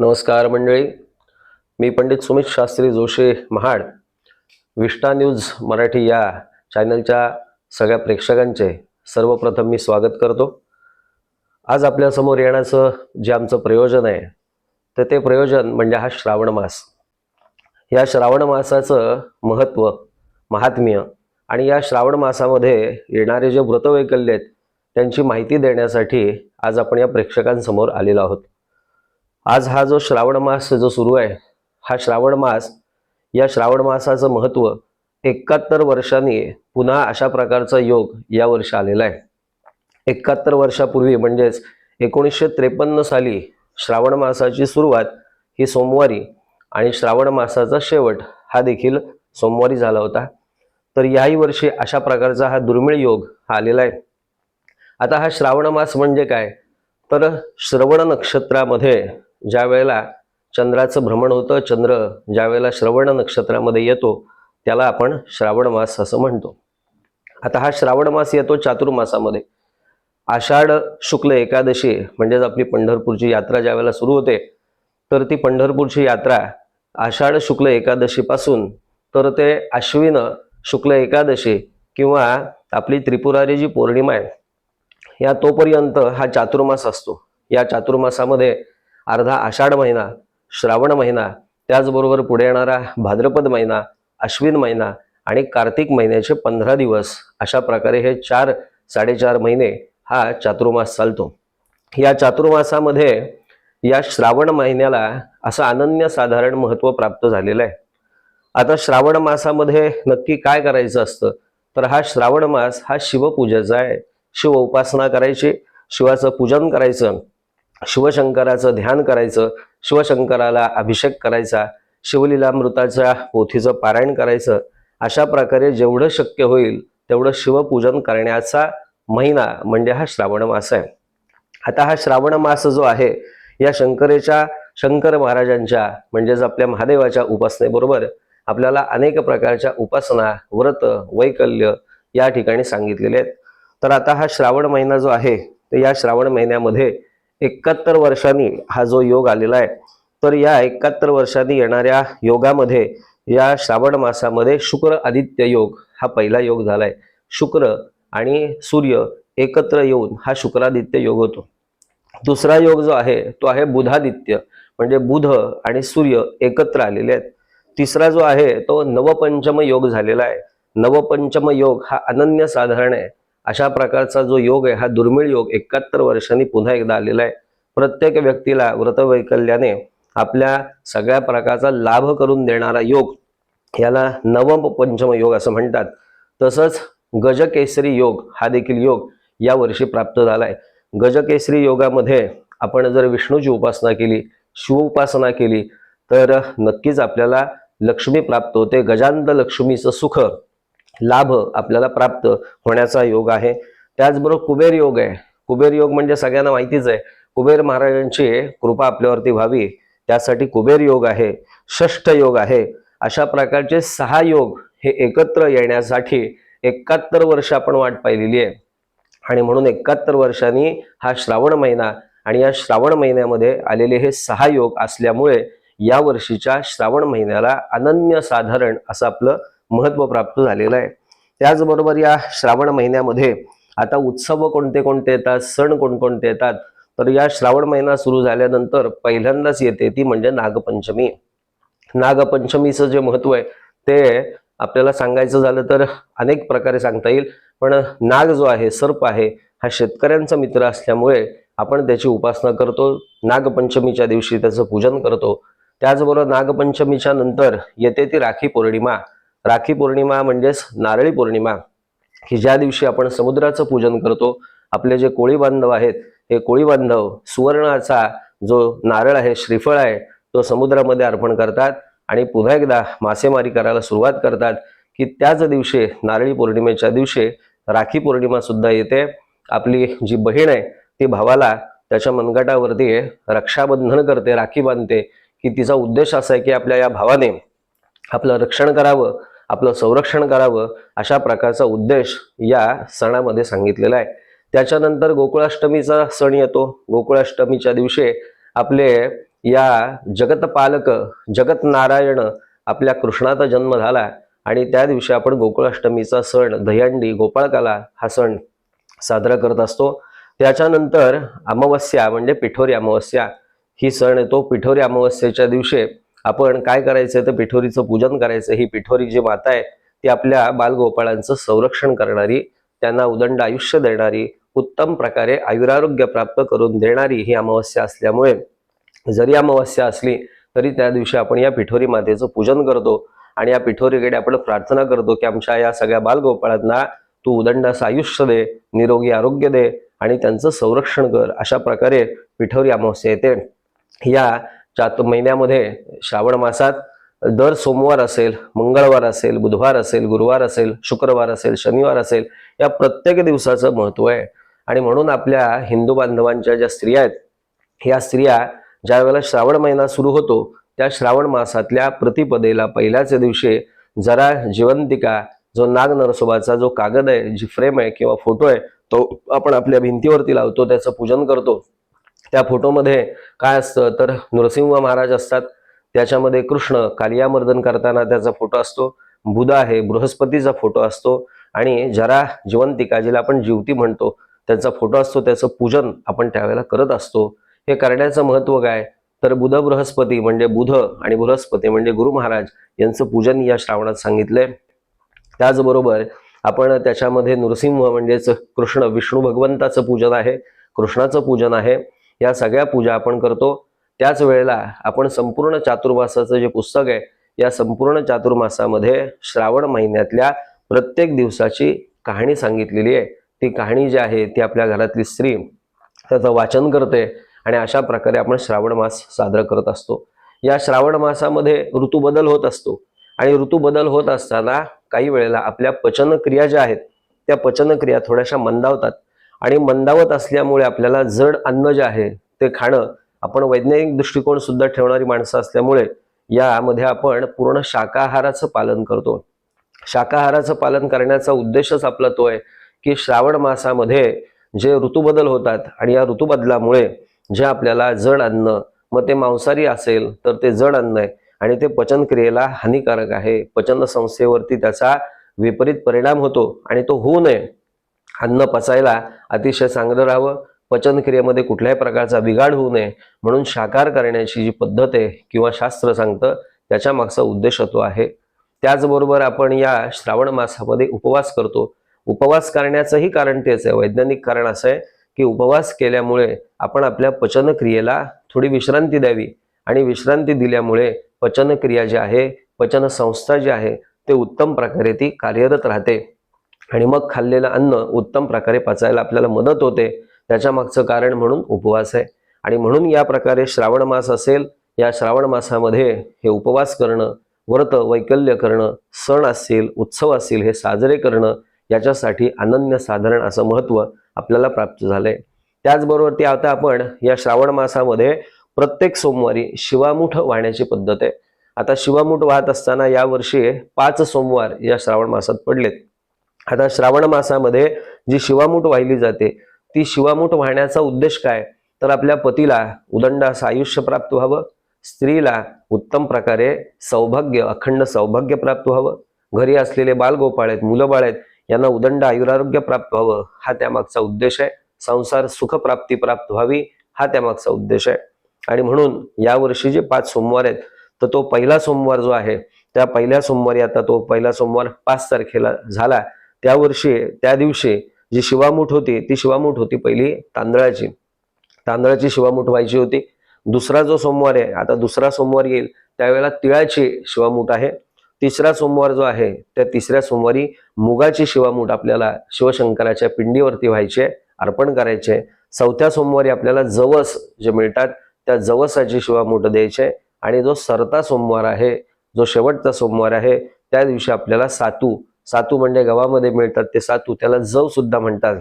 नमस्कार मंडळी. मी पंडित सुमित शास्त्री जोशी महाड. विष्टा न्यूज मराठी या चॅनलच्या सगळ्या प्रेक्षकांचे सर्वप्रथम मी स्वागत करतो. आज आपल्यासमोर येण्याचं जे आमचं प्रयोजन आहे तर ते प्रयोजन म्हणजे हा श्रावण मास. या श्रावण मासाचं महत्त्व महात्म्य आणि या श्रावण मासामध्ये येणारे जे व्रतवैकल्य आहेत त्यांची माहिती देण्यासाठी आज आपण या प्रेक्षकांसमोर आलेलो आहोत. आज हा जो श्रावण मास जो सुरू आहे हा श्रावण मास या श्रावण मासाचं महत्त्व एकाहत्तर वर्षांनी पुन्हा अशा प्रकारचा योग या वर्षी आलेला आहे. एकाहत्तर वर्षापूर्वी म्हणजेच एकोणीसशे त्रेपन्न साली श्रावण मासाची सुरुवात ही सोमवारी आणि श्रावण मासाचा शेवट हा देखील सोमवारी झाला होता. तर याही वर्षी अशा प्रकारचा हा दुर्मिळ योग हा आलेला आहे. आता हा श्रावण मास म्हणजे काय? तर श्रवण नक्षत्रामध्ये ज्या वेळेला चंद्राचं भ्रमण होतं चंद्र ज्या वेळेला श्रवण नक्षत्रामध्ये येतो त्याला आपण श्रावण मास असं म्हणतो. आता हा श्रावण मास येतो चातुर्मासामध्ये. आषाढ शुक्ल एकादशी म्हणजेच आपली पंढरपूरची यात्रा ज्या वेळेला सुरू होते तर ती पंढरपूरची यात्रा आषाढ शुक्ल एकादशीपासून तर ते अश्विन शुक्ल एकादशी किंवा आपली त्रिपुरारी जी पौर्णिमा आहे या तोपर्यंत हा चातुर्मास असतो. या चातुर्मासामध्ये अर्धा आषाढ महिना श्रावण महिना त्याचबरोबर पुढे येणारा भाद्रपद महिना अश्विन महिना आणि कार्तिक महिन्याचे पंधरा दिवस अशा प्रकारे हे चार साडेचार महिने हा चातुर्मास चालतो. या चातुर्मासामध्ये या श्रावण महिन्याला असं अनन्यसाधारण महत्त्व प्राप्त झालेलं आहे. आता श्रावण मासामध्ये नक्की काय करायचं असतं? तर हा श्रावण मास हा शिवपूजेचा आहे. शिव उपासना करायची शिवाचं पूजन करायचं शिवशंकराचं ध्यान करायचं शिवशंकराला अभिषेक करायचा शिवलीलामृताच्या पोथीचं पारायण करायचं अशा प्रकारे जेवढं शक्य होईल तेवढं शिवपूजन करण्याचा महिना म्हणजे हा श्रावण मास आहे. आता हा श्रावण मास जो आहे या शंकरेच्या शंकर महाराजांच्या म्हणजेच आपल्या महादेवाच्या उपासनेबरोबर आपल्याला अनेक प्रकारच्या उपासना व्रत वैकल्य या ठिकाणी सांगितलेले आहेत. तर आता हा श्रावण महिना जो आहे तर या श्रावण महिन्यामध्ये एकाहत्तर वर्षांनी हा जो योग आलेला आहे तर या एकाहत्तर वर्षांनी येणाऱ्या योगामध्ये या श्रावण मासामध्ये शुक्र आदित्य योग हा पहिला योग झालाय. शुक्र आणि सूर्य एकत्र येऊन हा शुक्रादित्य योग होतो. दुसरा योग जो आहे तो आहे बुधादित्य. म्हणजे बुध आणि सूर्य एकत्र आलेले आहेत. तिसरा जो आहे तो नवपंचम योग झालेला आहे. नवपंचम योग हा अनन्य साधारण आहे. अशा प्रकारचा जो योग आहे हा दुर्मिळ योग एकाहत्तर वर्षांनी पुन्हा एकदा आलेला आहे. प्रत्येक व्यक्तीला व्रतवैकल्याने आपल्या सगळ्या प्रकारचा लाभ करून देणारा योग याला नवपंचम योग असं म्हणतात. तसंच गजकेसरी योग हा देखील योग या वर्षी प्राप्त झाला आहे. गजकेसरी योगामध्ये आपण जर विष्णूची उपासना केली शिव उपासना केली तर नक्कीच आपल्याला लक्ष्मी प्राप्त होते. गजांत लक्ष्मीचं सुख लाभ आपल्याला प्राप्त होण्याचा योग आहे. त्याचबरोबर कुबेर योग आहे. कुबेर योग म्हणजे सगळ्यांना माहितीच आहे. कुबेर महाराजांची कृपा आपल्यावरती व्हावी. त्यासाठी कुबेर योग आहे षष्ठ योग आहे. अशा प्रकारचे सहा योग हे एकत्र येण्यासाठी एकाहत्तर वर्ष आपण वाट पाहिलेली आहे. आणि म्हणून एकाहत्तर वर्षांनी हा श्रावण महिना आणि या श्रावण महिन्यामध्ये आलेले हे सहा योग असल्यामुळे या वर्षीच्या श्रावण महिन्याला अनन्य साधारण असं आपलं महत्त्व प्राप्त झालेलं आहे. त्याचबरोबर या श्रावण महिन्यामध्ये आता उत्सव कोणते कोणते येतात सण कोणकोणते येतात तर या श्रावण महिना सुरू झाल्यानंतर पहिल्यांदाच येते ती म्हणजे नागपंचमी. नागपंचमीचं जे महत्त्व आहे ते आपल्याला सांगायचं झालं तर अनेक प्रकारे सांगता येईल. पण नाग जो आहे सर्प आहे हा शेतकऱ्यांचा मित्र असल्यामुळे आपण त्याची उपासना करतो. नागपंचमीच्या दिवशी त्याचं पूजन करतो. त्याचबरोबर नागपंचमीच्या नंतर येते ती राखी पौर्णिमा. राखी पौर्णिमा म्हणजेच नारळी पौर्णिमा. की ज्या दिवशी आपण समुद्राचं पूजन करतो आपले जे कोळी बांधव आहेत हे कोळी बांधव सुवर्णाचा जो नारळ आहे श्रीफळ आहे तो समुद्रामध्ये अर्पण करतात आणि पुन्हा एकदा मासेमारी करायला सुरुवात करतात की त्याच दिवशी नारळी पौर्णिमेच्या दिवशी राखी पौर्णिमा सुद्धा येते. आपली जी बहीण आहे ती भावाला त्याच्या मनगटावरती रक्षाबंधन करते राखी बांधते. की तिचा उद्देश असा आहे की आपल्या या भावाने आपलं रक्षण करावं आपलं संरक्षण करावं अशा प्रकारचा उद्देश या सणामध्ये सांगितलेला आहे. त्याच्यानंतर गोकुळाष्टमीचा सण येतो. गोकुळाष्टमीच्या दिवशी आपले या जगतपालक जगत नारायण आपल्या कृष्णाचा जन्म झाला आणि त्या दिवशी आपण गोकुळाष्टमीचा सण दह्यांडी गोपाळकाला हा सण साजरा करत असतो. त्याच्यानंतर अमावस्या म्हणजे पिठोरी अमावस्या ही सण येतो. पिठोरी अमावस्येच्या दिवशी आपण काय करायचं तर पिठोरीचं पूजन करायचं. ही पिठोरी जी माता आहे ती आपल्या बालगोपाळांचं संरक्षण करणारी त्यांना उदंड आयुष्य देणारी उत्तम प्रकारे आयुरारोग्य प्राप्त करून देणारी ही अमावस्या असल्यामुळे जरी अमावस्या असली तरी त्या दिवशी आपण या पिठोरी मातेचं पूजन करतो आणि या पिठोरीकडे आपण प्रार्थना करतो की आमच्या या सगळ्या बालगोपाळांना तू उदंड असं आयुष्य दे निरोगी आरोग्य दे आणि त्यांचं संरक्षण कर. अशा प्रकारे पिठोरी अमावस्या येते. या चात महिन्यामध्ये श्रावण मासात दर सोमवार असेल मंगळवार असेल बुधवार असेल गुरुवार असेल शुक्रवार असेल शनिवार असेल या प्रत्येक दिवसाचं महत्त्व आहे. आणि म्हणून आपल्या हिंदू बांधवांच्या ज्या स्त्रिया आहेत या स्त्रिया ज्या वेळेला श्रावण महिना सुरू होतो त्या श्रावण मासातल्या प्रतिपदेला पहिल्याच दिवशी जरा जिवंतिका जो नाग नरसोबाचा जो कागद आहे जी फ्रेम आहे किंवा फोटो आहे तो आपण आपल्या भिंतीवरती लावतो त्याचं पूजन करतो. त्या फोटोमध्ये काय असतं? तर नृसिंह महाराज असतात. त्याच्यामध्ये कृष्ण कालियामर्दन करताना त्याचा फोटो असतो. बुध आहे बृहस्पतीचा फोटो असतो. आणि जरा जिवंतिका जिला आपण जीवती म्हणतो त्यांचा फोटो असतो. त्याचं पूजन आपण त्यावेळेला करत असतो. हे करण्याचं महत्त्व काय? तर बुध बृहस्पती म्हणजे बुध आणि बृहस्पती म्हणजे गुरु महाराज यांचं पूजन या श्रावणात सांगितलंय. त्याचबरोबर आपण त्याच्यामध्ये नृसिंह म्हणजेच कृष्ण विष्णू भगवंताचं पूजन आहे. कृष्णाचं पूजन आहे. या सगळ्या पूजा आपण करतो. त्याच वेळेला आपण संपूर्ण चातुर्मासाचं जे पुस्तक आहे या संपूर्ण चातुर्मासामध्ये श्रावण महिन्यातल्या प्रत्येक दिवसाची कहाणी सांगितलेली आहे. ती कहाणी जी आहे ती आपल्या घरातली स्त्री त्याचं वाचन करते आणि अशा प्रकारे आपण श्रावण मास साजरा करत असतो. या श्रावण मासामध्ये ऋतू बदल होत असतो आणि ऋतू बदल होत असताना काही वेळेला आपल्या पचनक्रिया ज्या आहेत त्या पचनक्रिया थोड्याशा मंदावतात. आणि मंदावत असल्यामुळे आपल्याला जड अन्न जे आहे ते खाणं आपण वैज्ञानिक दृष्टिकोन सुद्धा ठेवणारी माणसं असल्यामुळे यामध्ये आपण पूर्ण शाकाहाराचं पालन करतो. शाकाहाराचं पालन करण्याचा उद्देशच आपला तो आहे की श्रावण मासामध्ये जे ऋतुबदल होतात आणि या ऋतुबदलामुळे जे आपल्याला जड अन्न मग ते मांसाहारी असेल तर ते जड अन्न आहे आणि ते पचनक्रियेला हानिकारक आहे. पचन संस्थेवरती त्याचा विपरीत परिणाम होतो आणि तो होऊ नये. अन्न पचायला अतिशय चांगलं राहावं. पचनक्रियेमध्ये कुठल्याही प्रकारचा बिघाड होऊ नये म्हणून शाकार करण्याची जी पद्धत आहे किंवा शास्त्र सांगतं त्याच्या मागचा उद्देश तो आहे. त्याचबरोबर आपण या श्रावण मासामध्ये उपवास करतो. उपवास करण्याचंही कारण तेच आहे. वैज्ञानिक कारण असं आहे की उपवास केल्यामुळे आपण आपल्या पचनक्रियेला थोडी विश्रांती द्यावी आणि विश्रांती दिल्यामुळे पचनक्रिया जी आहे पचनसंस्था जी आहे ते उत्तम प्रकारे ती कार्यरत राहते. आणि मग खाल्लेलं अन्न उत्तम प्रकारे पचायला आपल्याला मदत होते. त्याच्या मागचं कारण म्हणून उपवास आहे. आणि म्हणून या प्रकारे श्रावण मास असेल या श्रावण मासामध्ये हे उपवास करणं व्रत वैकल्य करणं सण असतील उत्सव असतील हे साजरे करणं याच्यासाठी अनन्य साधारण असं महत्त्व आपल्याला प्राप्त झालंय. त्याचबरोबर ते आता आपण या श्रावण मासामध्ये प्रत्येक सोमवारी शिवामुठ वाहण्याची पद्धत आहे. आता शिवामुठ वाहत असताना यावर्षी पाच सोमवार या श्रावण मासात पडलेत. आता श्रावण मासामध्ये जी शिवामूठ वाहिली जाते ती शिवामूठ वाहण्याचा उद्देश काय? तर आपल्या पतीला उदंड असं आयुष्य प्राप्त व्हावं स्त्रीला उत्तम प्रकारे सौभाग्य अखंड सौभाग्य प्राप्त व्हावं घरी असलेले बालगोपाळ आहेत मुलं बाळ आहेत यांना उदंड आयुरारोग्य प्राप्त व्हावं हा त्यामागचा उद्देश आहे. संसार सुखप्राप्ती प्राप्त व्हावी हा त्यामागचा उद्देश आहे. आणि म्हणून यावर्षी जे पाच सोमवार आहेत तर तो पहिला सोमवार जो आहे त्या पहिल्या सोमवारी आता तो पहिला सोमवार पाच तारखेला झाला. त्या वर्षी त्या दिवशी जी शिवामूठ होती ती शिवामूठ होती पहिली तांदळाची. तांदळाची शिवामूठ व्हायची होती. दुसरा जो सोमवार आहे आता दुसरा सोमवार येईल त्यावेळेला तिळाची शिवामूठ आहे. तिसरा सोमवार जो आहे त्या तिसऱ्या सोमवारी मुगाची शिवामूठ आपल्याला शिवशंकराच्या पिंडीवरती व्हायचे अर्पण करायचे चौथ्या सोमवारी आपल्याला जवस जे मिळतात त्या जवसाची शिवामूठ द्यायचे आणि जो सरता सोमवार आहे जो शेवटचा सोमवार आहे त्या दिवशी आपल्याला सातू सातू म्हणजे गव्हामध्ये मिळतात ते सातू त्याला जव सुद्धा म्हणतात.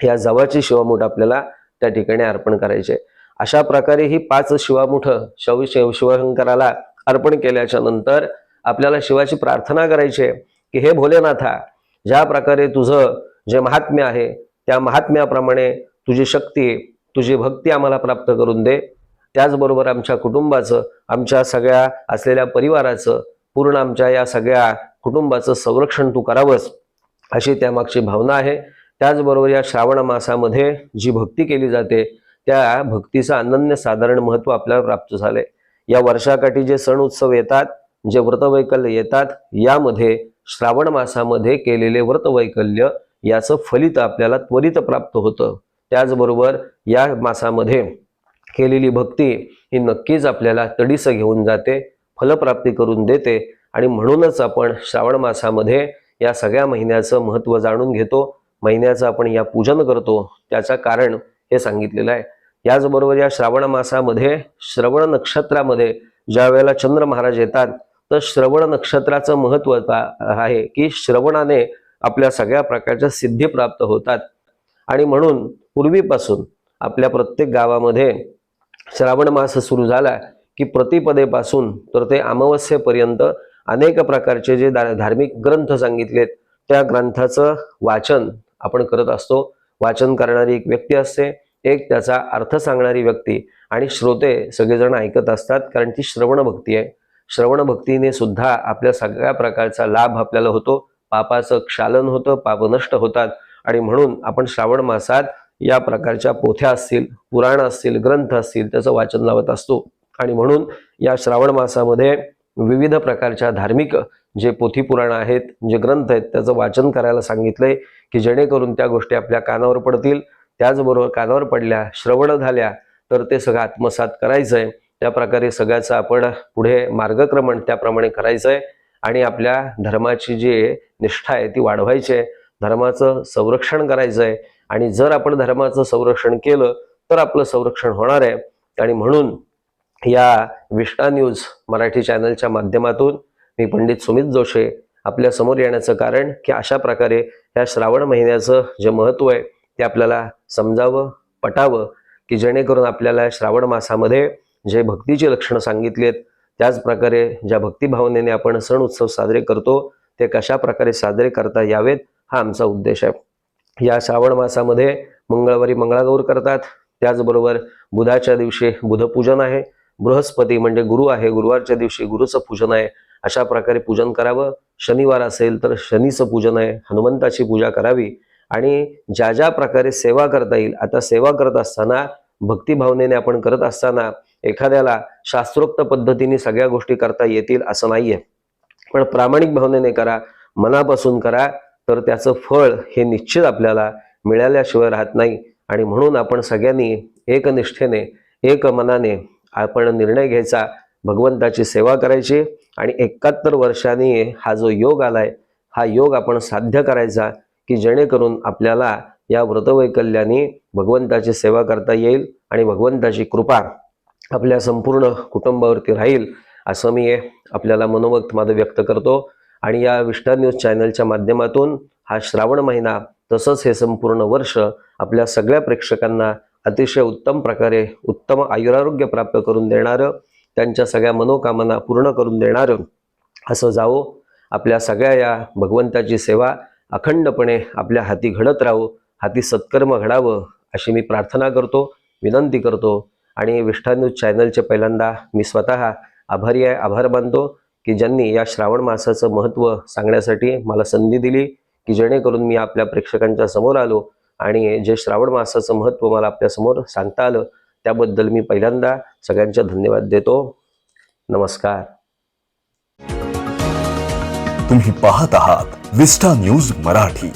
या जवाची शिवामूठ आपल्याला त्या ठिकाणी अर्पण करायचे. अशा प्रकारे ही पाच शिवामुठ शव शिव शिवशंकराला अर्पण केल्याच्यानंतर आपल्याला शिवाची प्रार्थना करायची आहे की हे भोलेनाथा ज्या प्रकारे तुझं जे महात्म्य आहे त्या महात्म्याप्रमाणे तुझी शक्ती तुझी भक्ती आम्हाला प्राप्त करून दे. त्याचबरोबर आमच्या कुटुंबाचं आमच्या सगळ्या असलेल्या परिवाराचं पूर्ण आमच्या या सगळ्या कुटुंबाचं संरक्षण तू करावंस अशी त्यामागची भावना आहे. त्याचबरोबर या श्रावण मासामध्ये जी भक्ती केली जाते त्या भक्तीचं अनन्य साधारण महत्त्व आपल्याला प्राप्त झालंय. या वर्षाकाठी जे सण उत्सव येतात जे व्रतवैकल्य येतात यामध्ये श्रावण मासामध्ये केलेले व्रतवैकल्य याचं फलित आपल्याला त्वरित प्राप्त होतं. त्याचबरोबर या मासामध्ये केलेली भक्ती ही नक्कीच आपल्याला तडीस घेऊन जाते फलप्राप्ती करून देते. आणि म्हणूनच आपण श्रावण मासामध्ये या सगळ्या महिन्याचं महत्त्व जाणून घेतो. महिन्याचं आपण या पूजन करतो. त्याचं कारण हे सांगितलेलं आहे. याचबरोबर या श्रावण मासामध्ये श्रवण नक्षत्रामध्ये ज्या वेळेला चंद्र महाराज येतात तर श्रवण नक्षत्राचं महत्त्व आहे की श्रवणाने आपल्या सगळ्या प्रकारच्या सिद्धी प्राप्त होतात. आणि म्हणून पूर्वीपासून आपल्या प्रत्येक गावामध्ये श्रावण मास सुरू झाला की प्रतिपदेपासून तर ते अमावस्येपर्यंत अनेक प्रकारचे जे धार्मिक ग्रंथ सांगितलेत त्या ग्रंथाचं वाचन आपण करत असतो. वाचन करणारी एक व्यक्ती असते एक त्याचा अर्थ सांगणारी व्यक्ती आणि श्रोते सगळेजण ऐकत असतात कारण ती श्रवण भक्ती आहे. श्रवण भक्तीने सुद्धा आपल्या सगळ्या प्रकारचा लाभ आपल्याला होतो. पापाचं क्षालन होतं पाप नष्ट होतात आणि म्हणून आपण श्रावण मासात या प्रकारच्या पोथ्या असतील पुराण असतील ग्रंथ असतील त्याचं वाचन लावत असतो. आणि म्हणून या श्रावण मासामध्ये विविध प्रकारच्या धार्मिक जे पोथी पुराण आहेत जे ग्रंथ आहेत त्याचं वाचन करायला सांगितलंय की जेणेकरून त्या गोष्टी आपल्या कानावर पडतील. त्याचबरोबर कानावर पडल्या श्रवण झाल्या तर ते सगळं आत्मसात करायचंय. त्या प्रकारे सगळ्याचं आपण पुढे मार्गक्रमण त्याप्रमाणे करायचंय. आणि आपल्या धर्माची जी निष्ठा आहे ती वाढवायची आहे धर्माचं संरक्षण करायचंय. आणि जर आपण धर्माचं संरक्षण केलं तर आपलं संरक्षण होणार आहे आणि म्हणून या विष्टा न्यूज मराठी चॅनलच्या माध्यमातून मी पंडित सुमित जोशे आपल्यासमोर येण्याचं कारण की अशा प्रकारे या श्रावण महिन्याचं जे महत्त्व आहे ते आपल्याला समजावं पटावं की जेणेकरून आपल्याला श्रावण मासामध्ये जे भक्तीची लक्षणं सांगितली आहेत त्याचप्रकारे ज्या भक्तिभावनेने आपण सण उत्सव साजरे करतो ते कशा प्रकारे साजरे करता यावेत हा आमचा उद्देश आहे. या श्रावण मासामध्ये मंगळवारी मंगळागौर करतात त्याचबरोबर बुधाच्या दिवशी बुधपूजन आहे बृहस्पती म्हणजे गुरु आहे गुरुवारच्या दिवशी गुरुचं पूजन आहे अशा प्रकारे पूजन करावं. शनिवार असेल तर शनीचं पूजन आहे हनुमंताची पूजा करावी. आणि ज्या ज्या प्रकारे सेवा करता येईल आता सेवा करत असताना भक्तिभावनेने आपण करत असताना एखाद्याला शास्त्रोक्त पद्धतीने सगळ्या गोष्टी करता येतील असं नाहीये. पण प्रामाणिक भावनेने करा मनापासून करा तर त्याचं फळ हे निश्चित आपल्याला मिळाल्याशिवाय राहत नाही. आणि म्हणून आपण सगळ्यांनी एकनिष्ठेने एक मनाने आपण निर्णय घ्यायचा भगवंताची सेवा करायची आणि एकाहत्तर वर्षांनी हा जो योग आलाय हा योग आपण साध्य करायचा की जेणेकरून आपल्याला या व्रतवैकल्याने भगवंताची सेवा करता येईल आणि भगवंताची कृपा आपल्या संपूर्ण कुटुंबावरती राहील असं मी आपल्याला मनोवक्त माझं व्यक्त करतो. आणि या विष्टा न्यूज चॅनलच्या माध्यमातून हा श्रावण महिना तसंच हे संपूर्ण वर्ष आपल्या सगळ्या प्रेक्षकांना अतिशय उत्तम प्रकारे उत्तम आयुरारोग्य प्राप्त करून देणारं त्यांच्या सगळ्या मनोकामना पूर्ण करून देणारं असं जावो. आपल्या सगळ्या या भगवंताची सेवा अखंडपणे आपल्या हाती घडत राहो हाती सत्कर्म घडावं अशी मी प्रार्थना करतो विनंती करतो. आणि विष्ठा न्यूज चॅनलचे पहिल्यांदा मी स्वतः आभारी आहे आभार मानतो की ज्यांनी या श्रावण मासाचं महत्त्व सांगण्यासाठी मला संधी दिली की जेणेकरून मी आपल्या प्रेक्षकांच्या समोर आलो. आणि जे श्रावण मासाचं महत्त्व मला आपल्यासमोर सांगता आलं त्याबद्दल मी पहिल्यांदा सगळ्यांचा धन्यवाद देतो. नमस्कार. तुम्ही पाहत आहात विस्टा न्यूज मराठी.